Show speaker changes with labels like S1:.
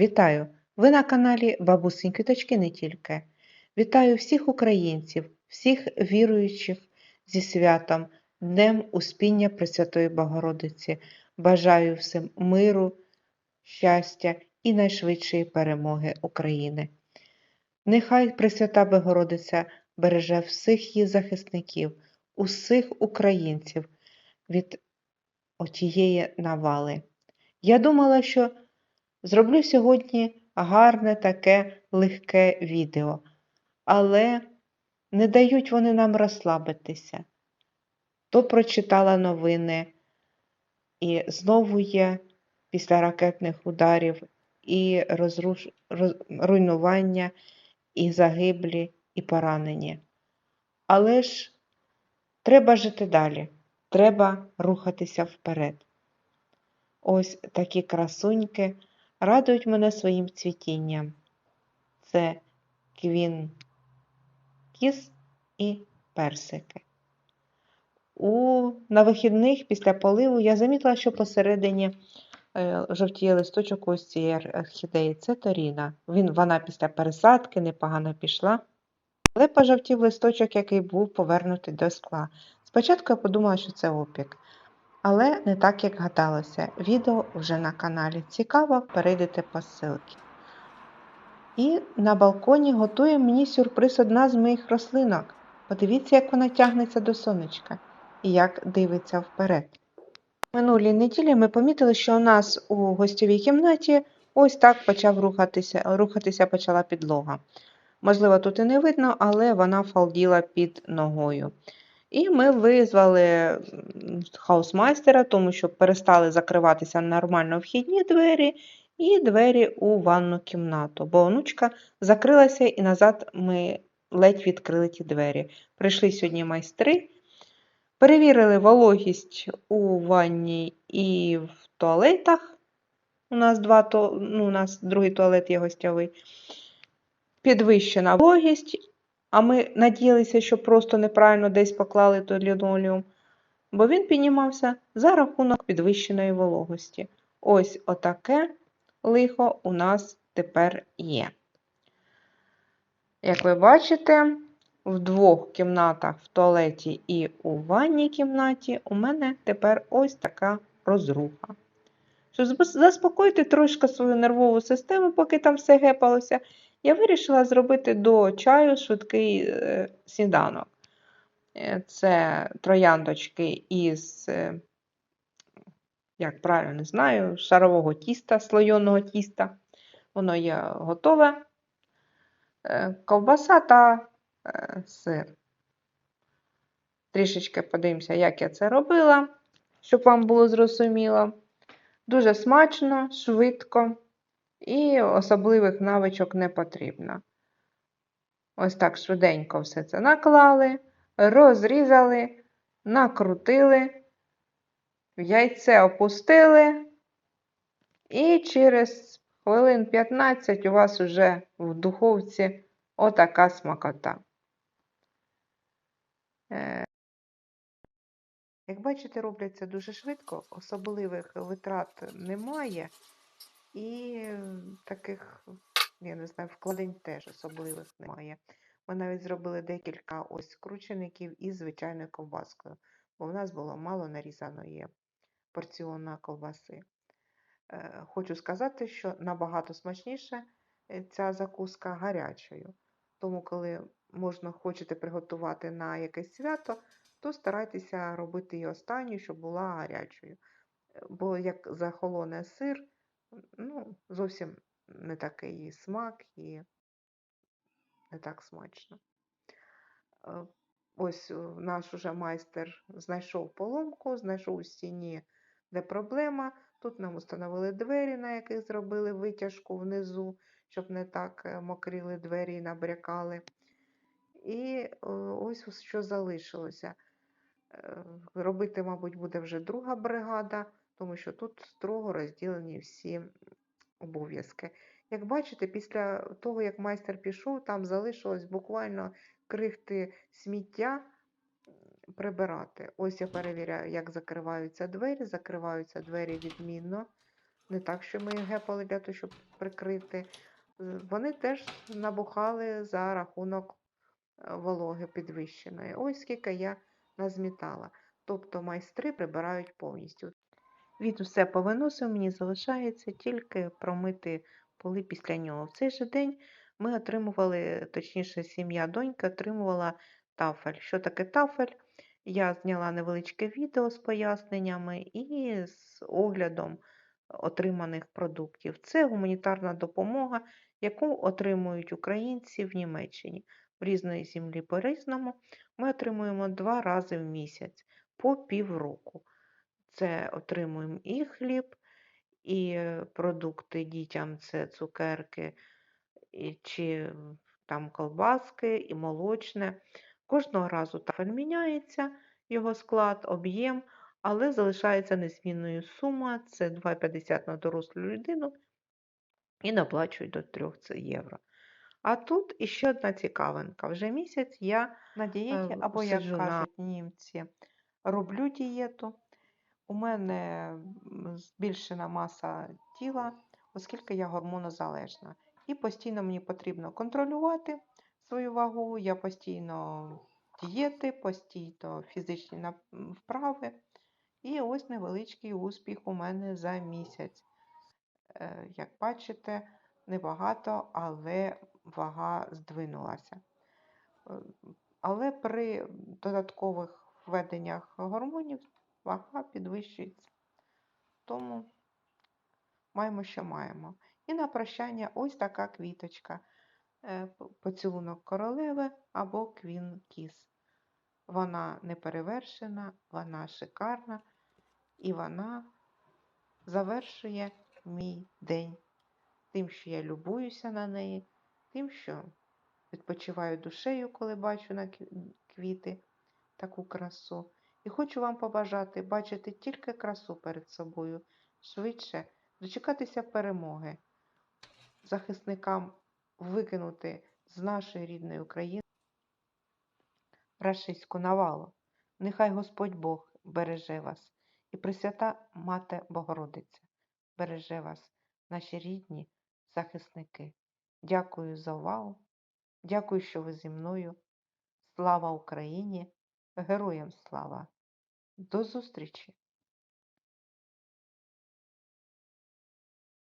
S1: Вітаю! Ви на каналі Бабусень Квіточки не тільки. Вітаю всіх українців, всіх віруючих зі святом, Днем Успіння Пресвятої Богородиці. Бажаю всім миру, щастя і найшвидшої перемоги України. Нехай Пресвята Богородиця береже всіх її захисників, усіх українців від отієї навали. Я думала, що зроблю сьогодні гарне таке легке відео, але не дають вони нам розслабитися. То прочитала новини, і знову є після ракетних ударів і розруш... роз... руйнування, і загиблі, і поранені. Але ж треба жити далі, треба рухатися вперед. Ось такі красуньки радують мене своїм цвітінням. Це квін кіс і персики. У, на вихідних після поливу я замітила, що посередині е, жовтіє листочок ось цієї орхідеї. Це Торіна. Він, вона після пересадки непогано пішла. Але пожовтів листочок, який був повернутий до скла. Спочатку я подумала, що це опік. Але не так, як гадалося. Відео вже на каналі. Цікаво, перейдете по ссылці. І на балконі готує мені сюрприз одна з моїх рослинок. Подивіться, як вона тягнеться до сонечка і як дивиться вперед. Минулій неділі ми помітили, що у нас у гостьовій кімнаті ось так почав рухатися, рухатися почала підлога. Можливо, тут і не видно, але вона фалділа під ногою. І ми визвали хаусмайстера, тому що перестали закриватися нормально вхідні двері і двері у ванну кімнату, бо онучка закрилася і назад ми ледь відкрили ті двері. Прийшли сьогодні майстри, перевірили вологість у ванні і в туалетах. У нас два ну, у нас другий туалет є гостьовий. Підвищена вологість, а ми надіялися, що просто неправильно десь поклали той лінолеум, бо він піднімався за рахунок підвищеної вологості. Ось отаке лихо у нас тепер є. Як ви бачите, в двох кімнатах в туалеті і у ванній кімнаті у мене тепер ось така розруха. Щоб заспокоїти трошки свою нервову систему, поки там все гепалося, я вирішила зробити до чаю швидкий е, сніданок. Е, Це трояндочки із, е, як правильно не знаю, шарового тіста, слойоного тіста. Воно є готове. Ковбаса та сир. Трішечки подивимося, як я це робила, щоб вам було зрозуміло. Дуже смачно, швидко і особливих навичок не потрібно. Ось так швиденько все це наклали, розрізали, накрутили, яйце опустили, і через хвилин 15 у вас вже в духовці отака смакота. Е, Як бачите, робляться дуже швидко, особливих витрат немає. І таких, я не знаю, вкладень теж особливих немає. Ми навіть зробили декілька ось скручеників із звичайною ковбаскою, бо в нас було мало нарізаної порціонної ковбаси. Е, Хочу сказати, що набагато смачніше е, ця закуска гарячою. Тому, коли можна хочете приготувати на якесь свято, то старайтеся робити її останню, щоб була гарячою. Е, Бо як захолоне сир, ну, зовсім не такий смак і не так смачно. Е, Ось е, наш уже майстер знайшов поломку, знайшов у стіні, де проблема. Тут нам установили двері, на яких зробили витяжку внизу, щоб не так е, мокріли двері і набрякали. І ось що залишилося. Робити, мабуть, буде вже друга бригада, тому що тут строго розділені всі обов'язки. Як бачите, після того, як майстер пішов, там залишилось буквально крихти сміття прибирати. Ось я перевіряю, як закриваються двері. Закриваються двері відмінно. Не так, що ми їх гепали для того, щоб прикрити. Вони теж набухали за рахунок е, вологи підвищеної. Ось скільки я назмітала. Тобто майстри прибирають повністю. Він все повиносив, мені залишається тільки промити поли після нього. В цей же день ми отримували, точніше, сім'я доньки отримувала тафель. Що таке тафель? Я зняла невеличке відео з поясненнями і з оглядом отриманих продуктів. Це гуманітарна допомога, яку отримують українці в Німеччині. В різної землі по-різному. Ми отримуємо два рази в місяць по півроку. Це отримуємо і хліб, і е, продукти дітям це цукерки, і, чи там колбаски, і молочне. Кожного разу тафель міняється його склад, об'єм, але залишається незмінною сума. Це 2,50 на дорослу людину і наплачують до 3 це євро. А тут іще одна цікавинка. Вже місяць я на дієті,
S2: Е,
S1: або, як кажуть німці, роблю дієту. У мене збільшена маса тіла, оскільки я гормонозалежна. І постійно мені потрібно контролювати свою вагу, я постійно дієти, постійно фізичні вправи. І ось невеличкий успіх у мене за місяць. Е, Як бачите, небагато, але вага здвинулася. Е, Але при додаткових введеннях гормонів вага підвищується. Тому маємо, що маємо. І на прощання ось така квіточка. Е, Поцілунок королеви або квін кіс. Вона неперевершена, вона шикарна і вона завершує мій день тим, що я любуюся на неї, тим, що відпочиваю душею, коли бачу на квіти таку красу. І хочу вам побажати бачити тільки красу перед собою, швидше дочекатися перемоги, захисникам викинути з нашої рідної України рашистську навалу. Нехай Господь Бог береже вас і Пресвята Мати Богородиця береже вас, наші рідні захисники. Дякую за увагу. Дякую, що ви зі мною. Слава Україні! Героям слава! До зустрічі!